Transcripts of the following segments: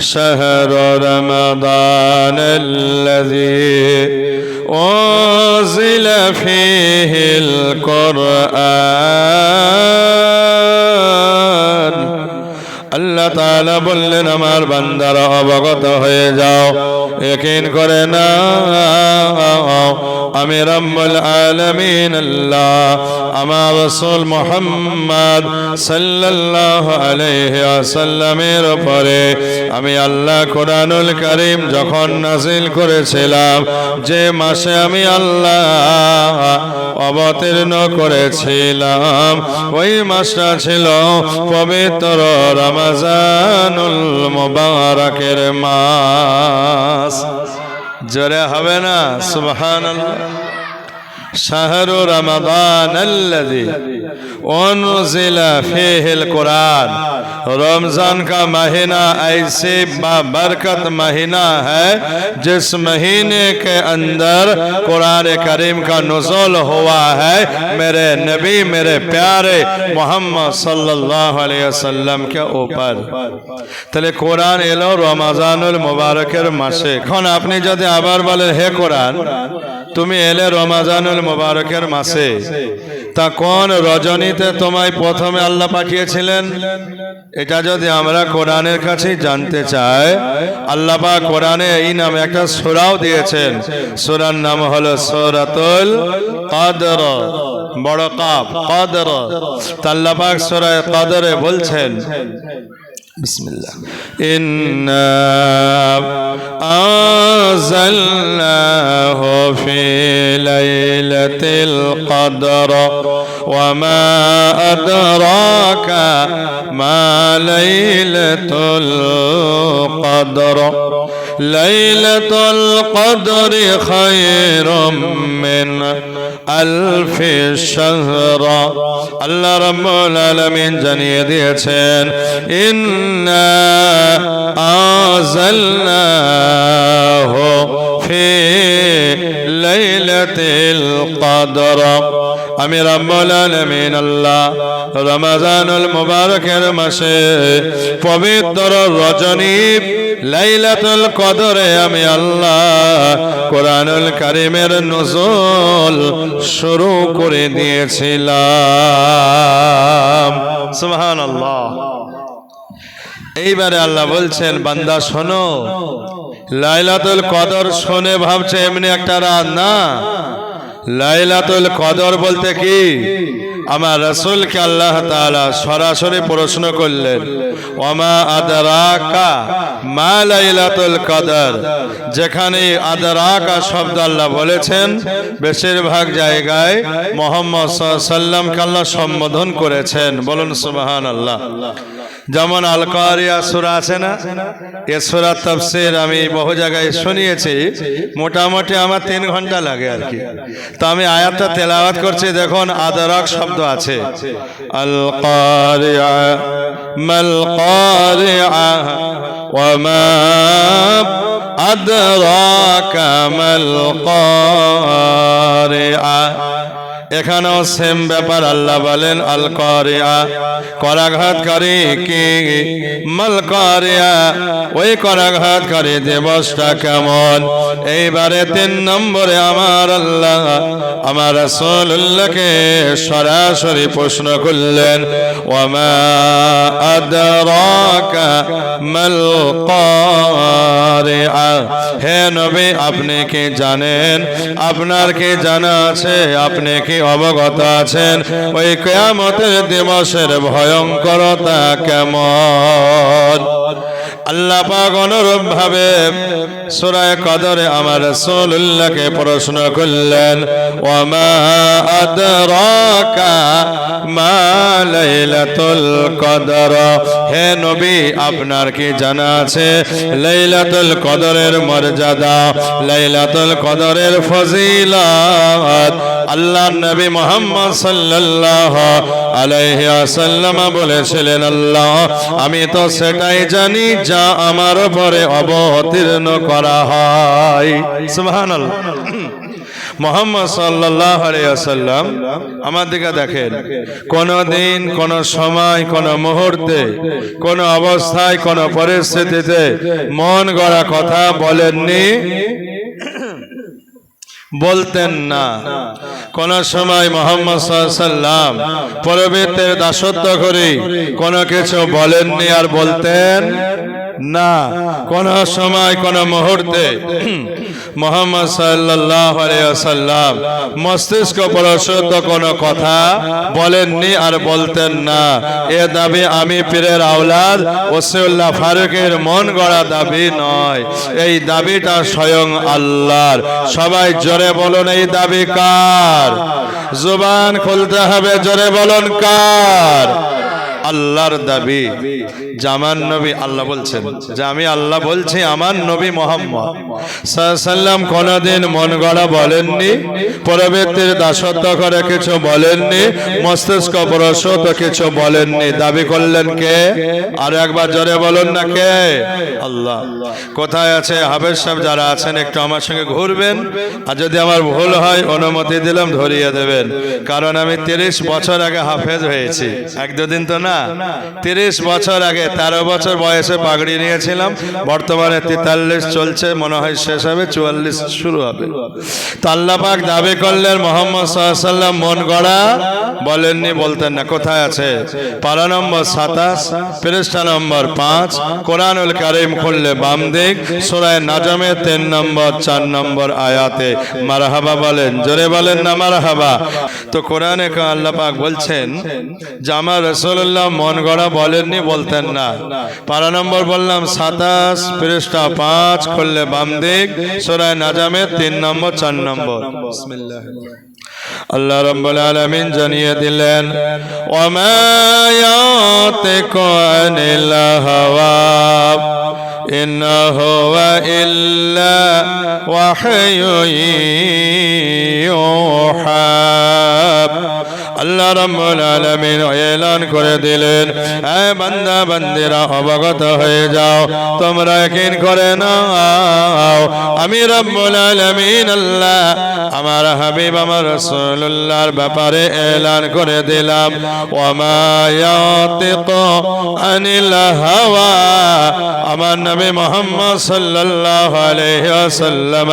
شهر رمضان الذي أنزل فيه القرآن আল্লাহ তাআলা বললেন আমার বান্দারা অবগত হয়ে যাও একিন করে না আমি রব্বুল আলামিন আল্লাহ আমার রাসূল মুহাম্মদ সাল্লাল্লাহু আলাইহি ওয়াসাল্লামের উপরে আমি আল্লাহ কোরআনুল কারীম যখন নাজিল করেছিলাম, যে মাসে আমি আল্লাহ অবতীর্ণ করেছিলাম, ওই মাসটা ছিল পবিত্র রমজানুল মুবারকের মাস। মাস জোরে হবে না সুবহান শাহরু রমাদান আল্লাযী উনজিলা ফীহিল কোরআন रमजान का महीना ऐसे बरकत महीना है जिस महीने के अंदर कुरान करीम का नजुल हुआ है मेरे नबी मेरे प्यारे मोहम्मद सल्लल्लाहु अलैहि वसल्लम के ऊपर তাহলে কোরআন এলো রমাজানুল মোবারকের মাসে এখন আপনি যদি আবার বলেন হে কোরআন তুমি এলে রমাজানুল মোবারকের মাসে তা কোন রজনীতে তোমায় প্রথমে আল্লাহ পাঠিয়েছিলেন এটা যদি আমরা কোরআনের কাছে জানতে চাই, আল্লাহ পাক কোরআনে এই নামে একটা সোরাও দিয়েছেন। সোরার নাম হলো সোরাতুল কদর। বড় কাপ, কদর। তাল্লাপাক সোরায় কদরে বলছেন بسم الله. إنا أنزلناه في ليلة القدر وما أدراك ما ليلة القدر. লাইলাতুল কদর খায়রুম মিন আলফ শাহর। আল্লাহ রাব্বুল আলামিন জানিয়ে দিয়েছেন, ইন্না আযালনাহু ফি লাইলাতিল কদর। আমি রব্বুল আল্লাহ, রমজানুল মুবারকের মাসে পবিত্র রজনী লাইলাতুল কদরে আমি আল্লাহ কোরআনুল কারিমের নজল শুরু করে দিয়েছিলাম। সুবহানাল্লাহ। এইবারে আল্লাহ বলছেন, বান্দা শোনো, লাইলাতুল কদর শোনে ভাবছে এমনি একটা রাত, না? লাইলাতুল কদর বলতে কি? আমার রসুলকে আল্লাহ তাআলা সরাসরি প্রশ্ন করলেন, ওমা আদরাকা মা লাইলাতুল কদর? যেখানে আদরাকা শব্দ আল্লাহ বলেছেন, বেশিরভাগ জায়গায় মোহাম্মদ সাল্লামকে আল্লাহ সম্বোধন করেছেন। বলুন সুবহান আল্লাহ যেমন আল কারিয়া সুরা আছে না? এ সুরা তফসির আমি বহু জায়গায় শুনিয়েছি। মোটামুটি আমার তিন ঘণ্টা লাগে আর কি। তো আমি আয়াতটা তেলাওয়াত করছি, দেখুন, আদরক শব্দ আছে। আল কারিয়া মাল কারিয়া ওয়ামা আদরাকা মাল কারিয়া এখানেও সেম ব্যাপার, আল্লাহ বলেন আল করিয়া করাঘাতকারী কি? মাল করিয়া ওই করাঘাতকারী দিবসটা কেমন? এইবারে তিন নম্বরে আমার আল্লাহ আমার রসুল্লাহকে সরাসরি প্রশ্ন করলেন করিয়া হে নবী, আপনি কি জানেন? আপনার কি জানা আছে? আপনি কি অবগত আছেন ওই কেয়ামতের দিবসের ভয়ঙ্করতা কেমন? আল্লাহ পাক অনুরূপ ভাবে সুরায় কদরে আমার রাসূলুল্লাহকে প্রশ্ন করলেন ওমা আদরাকা মা লাইলাতুল কদর? হে নবী, আপনার কি জানা আছে? লাইলাতুল কদরের মর্যাদা, লাইলাতুল কদরের ফজিলত। আল্লাহ নবী মোহাম্মদ সাল্লাল্লাহু আলাইহি ওয়াসাল্লাম বলেছিলেন, আল্লাহ, আমি তো সেটাই জানি যা আমার উপরে অবতীর্ণ করা হয়। সুবহানাল্লাহ। মোহাম্মদ সাল্লাহ আমার দিকে দেখেন। কোনো দিন, কোনো সময়, কোনো মুহূর্তে, কোনো অবস্থায়, কোনো পরিস্থিতিতে মন গড়া কথা বলেননি, বলতেন না। কোন সময় মোহাম্মদ সাল্লাম পরবর্তীর দাসত্ব করে, কোনো কিছু বলেননি আর বলতেন না, কোন সময়, কোন মুহূর্তে। মোহাম্মদ সাল্লাহ সাল্লাম মস্তিষ্ক প্রসূত কোনো কথা বলেননি আর বলতেন না। এ দাবি আমি পীরের আওলাদ ওসিউল্লাহ ফারুকের মন গড়া দাবি নয়। এই দাবিটা স্বয়ং আল্লাহর। সবাই জোরে বলুন, এই দাবি কার? জুবান খুলতে হবে, জোরে বলুন, কার? আল্লাহর দাবি। জামান নবী আল্লাহ বলছেন। যে আমি আল্লাহ বলছি, আমার নবী মোহাম্মদ। সাল্লাম কোনদিন মন গড়া বলেননি পরবর্তীর দাসত্ব করে কিছু বলেননি, মস্তিষ্ক প্রসূত কিছু বলেননি। দাবি করলেন কে? আর একবার জোরে বলুন না কে? আল্লাহ। কোথায় আছে হাবের সাহেব? যারা আছেন, একটু আমার সঙ্গে ঘুরবেন। আর যদি আমার ভুল হয়, অনুমতি দিলাম, ধরিয়ে দেবেন। কারণ আমি তিরিশ বছর আগে হাফেজ হয়েছি। এক দুদিন তো না তিরিশ বছর আগে, তেরো বছর বয়সে পাগড়ি নিয়েছিলাম, বর্তমানে তেতাল্লিশ চলছে, মনে হয় শেষ হবে, চুয়াল্লিশ শুরু হবে। তো আল্লাহ পাক দাবি করলেন, মোহাম্মদ সাল্লাম মন গড়া, বলেননি, বলতেন না, কোথায় আছে? পারা নম্বর সাতাশ, পৃষ্ঠা নম্বর পাঁচ, কোরআনুল কারিম খুললে বাম দিক সোরায় নাজমে তিন নম্বর, চার নম্বর আয়াতে মারহাবা বলেন, জোরে বলেন না মারহাবা। তো কোরআনে কা আল্লাহ পাক বলছেন যে, আমার রসুল্লাহ মন গড়া বলেননি, বলতেন না। পারা নম্বর বললাম, সাতাশ পৃষ্ঠা পাঁচ খুললে বাম দিক, সোরায় নাজামে তিন নম্বর, চার নম্বর। আল্লাহ রব্বুল আলামিন জানিয়ে দিলেন ওমা ইয়াতিকু হাওয়া ইন হুয়া ইল্লা ইউহা আল্লাহ রাব্বুল আলামিন এলান করে দিলেন। এ বান্দা, বান্দিরা, অবগত হয়ে যাও। তোমরা একদিন করে নাও। আমি রব্বুল আলামিন আল্লাহ, আমার হাবিব, আমার রাসূলুল্লাহর ব্যাপারে এলান করে দিলাম। ওমা ইয়াতিকু আনিল হাওয়া, আমার নবী মুহাম্মদ সাল্লাল্লাহু আলাইহি ওয়াসাল্লাম।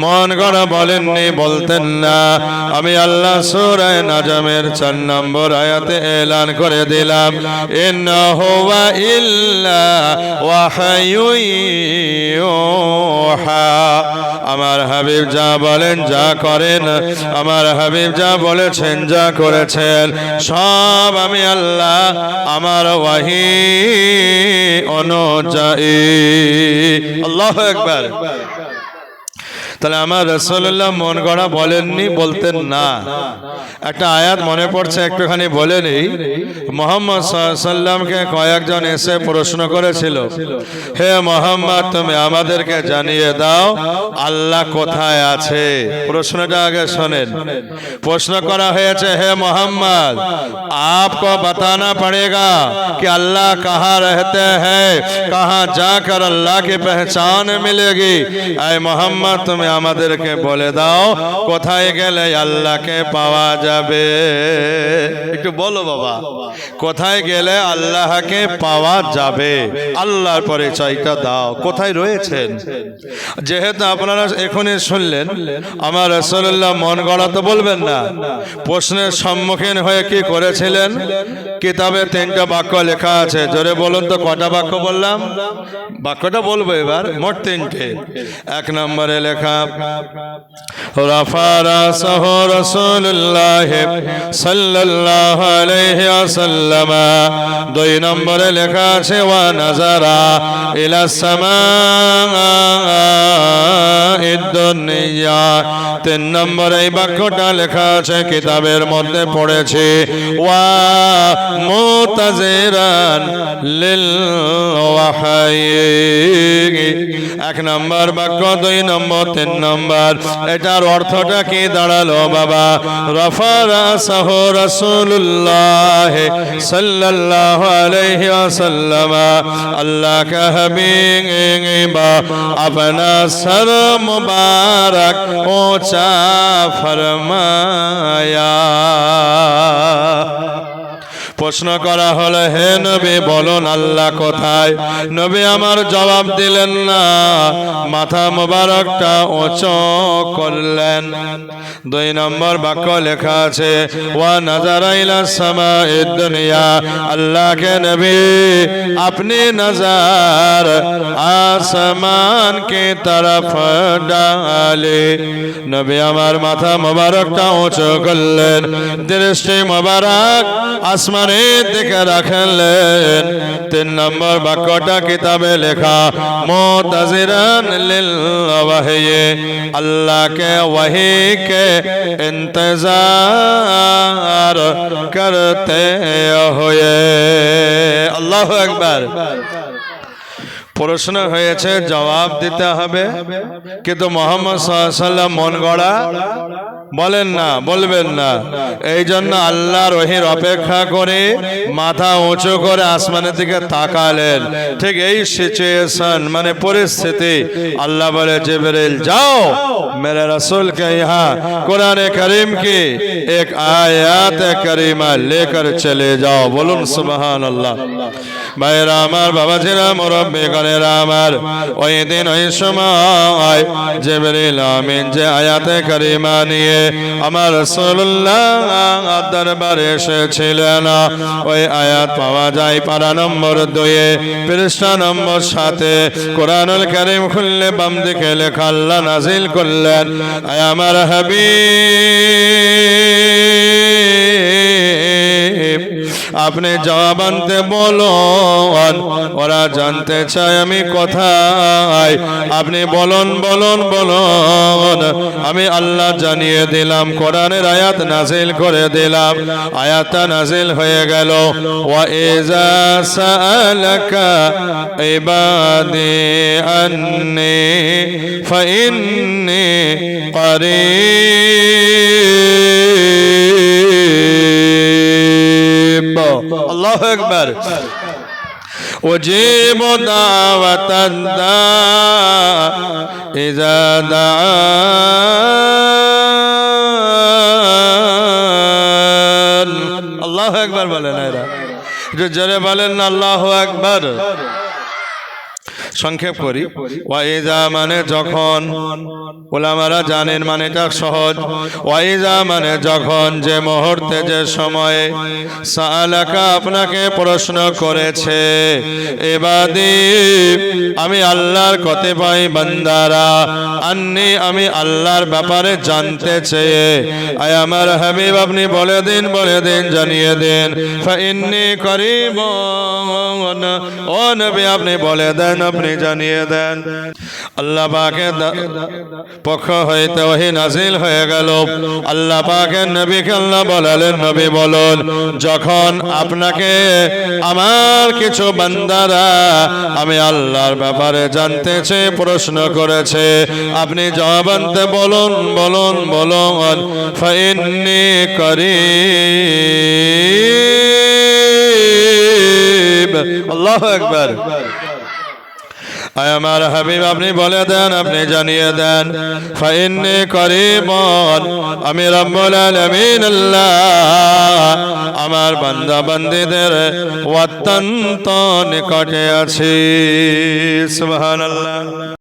মন গড়া বলেননি বলতেন না। আমি আল্লাহ সুরায় নাজমের চার নম্বর আয়াতে এলান করে দিলাম। ইন হুয়া ইল্লা আমার হাবিব যা বলেন যা করেন। আমার হাবিব যা বলেছেন যা করেছেন সব আমি আল্লাহ আমার ওয়াহি অনুযায়ী। আল্লাহ একবার তাহলে আমার রসল্লাহ মন গড়া বলেননি, বলতেন না। একটা আয়াত মনে পড়ছে, একটুখানি বলেনি মোহাম্মদ সাল্লামকে কয়েকজন এসে প্রশ্ন করেছিল, হে মোহাম্মদ, তুমি আমাদেরকে জানিয়ে দাও, আল্লাহ কোথায় আছে? প্রশ্নটা আগে শোনেন। প্রশ্ন করা হয়েছে, হে মোহাম্মদ, আপক বাতানা পড়েগা কি আল্লাহ কাহা রহতে হ্যাঁ কাহা যাকর আল্লাহ কি পহচান মিলেগি? আয় মোহাম্মদ, তুমি আমাদেরকে বলে দাও, কোথায় গেলে আল্লাহকে পাওয়া যাবে? একটু বলো বাবা, কোথায় গেলে আল্লাহকে পাওয়া যাবে? আল্লাহর পরিচয়টা দাও, কোথায় রয়েছেন? যেহেতু আপনারা এখনই শুনলেন, আমার রসল্লাহ মন গড়া তো বলবেন না, প্রশ্নের সম্মুখীন হয়ে কি করেছিলেন? কিতাবে তিনটা বাক্য লেখা আছে, জোরে বলুন তো কটা বাক্য বললাম? বাক্যটা বলব এবার, মোট তিনটে। এক নম্বরে লেখা দুই নম্বরে লেখা আছে তিন নম্বরে এই বাক্যটা লেখা আছে, কিতাবের মধ্যে পড়েছে, ওয়া মুতাজিরান এক নম্বর বাক্য দুই নম্বর তিন নম্বর এটার অর্থটা কি দাঁড়ালো বাবা রফারা সাহ রসুল্লাহ সাল্লাল্লাহু আলাইহি ওয়াসাল্লাম আল্লাহ কা হাবিব अपना सर मुबारक ऊंचा फरमाया প্রশ্ন করা হলো, হে নবী, বলুন আল্লাহ কোথায়? নবী আমার জবাব দিলেন না। মাথা মোবারকটা উঁচু করলেন। দুই নম্বর বাক্য লেখা আছে, ওয়া নাজারাইলা সামা দুনিয়া। আল্লাহকে নবী, আপনি নজর আসমান কে তরফ ডালে। নবী আমার মাথা মোবারকটা উঁচু করলেন। দৃষ্টি মোবারক আসমানের দেখে রাখলেন। তিন নম্বর বাক্যটা কিতাবে লেখা, মোতাজিরান লিল আল্লাহকে ওয়াহিকে ইন্তজার করতে হয়ে। আল্লাহ একবার প্রশ্ন হয়েছে, জবাব দিতে হবে। কিন্তু মোহাম্মদ সাল্লাম মন গড়া বলেন না, বলবেন না। এই জন্য আল্লাহ রহির অপেক্ষা করে মাথা উঁচু করে আসমানের দিকে তাকালেন। ঠিক এই সিচুয়েশন মানে পরিস্থিতি, আল্লাহ বলে, জেবরেল, যাও, মেরে রসুলকে ইহা কোরআনে করিমকে এক আয়াত করিমা লেকর চলে যাও। বলুন সুবহান আল্লাহ ভাইরা আমার, বাবাজিরা, মুরব্বী করে আমার, ওই দিন, ওই সময় জেবরিল আমিন যে আয়াতে করিমা নিয়ে আমার দরবারে এসেছিলেন। ওই আয়াত পাওয়া যায় পারা নম্বর দুয়ে পৃষ্ঠা নম্বর সাথে কোরআনুল করিম খুললে বাম দিকে লেখা, আল্লাহ নাজিল করলেন আমার হাবিব। আপনি জবাব আনতে বলুন ওরা জানতে চায় আমি কোথায় আপনি বলুন বলুন বলুন আমি আল্লাহ জানিয়ে দিলাম কোরআনের আয়াত নাজিল করে দিলাম আয়াতটা নাজিল হয়ে গেল ওয়া ইজা সাআলাকা ইবাদি আন্নি ফাইন্নি قريب الله أكبر أجيب دعوة الداع إذا دعان الله أكبر বলেন এরা একটু জোরে বলেন না আল্লাহ আকবার সংক্ষেপ করি। ওয়াইজা মানে যখন ওলামারা জানেন মানে এটা সহজ। ওয়াইজা মানে যখন যে মুহূর্তে যে সময়ে সালাকা আপনাকে প্রশ্ন করেছে এবাদি আমি আল্লাহর কতে পাই বান্দারা আন্নি আমি আল্লাহর ব্যাপারে জানতে চেয়ে আয় আমার হাবিব আপনি বলে দিন বলে দিন জানিয়ে দিন। ফাইন্নি করিব ও নবী আপনি বলে দেন আপনি জানিয়ে দেন। আল্লাহ পাকে পক্ষ হইতে ওহি নাজিল হয়ে গেল। আল্লাহ পাকের নবীকে আল্লাহ বলালেন, নবী বলুন, যখন আপনাকে আমার কিছু বান্দারা আমি আল্লাহর ব্যাপারে জানতে চেয়ে প্রশ্ন করেছে, আপনি জবাব আনতে বলুন বলুন বলুন, ফাইন্নি করি আল্লাহ একবার আয় আমার হাবিব, আপনি বলে দেন, আপনি জানিয়ে দেন। ফাইন্নি করিমন, আমি রব্বুল আলামিন আল্লাহ। আমার বান্দা বান্দীদের অত্যন্ত নিকটে আছি। সুবহানাল্লাহ।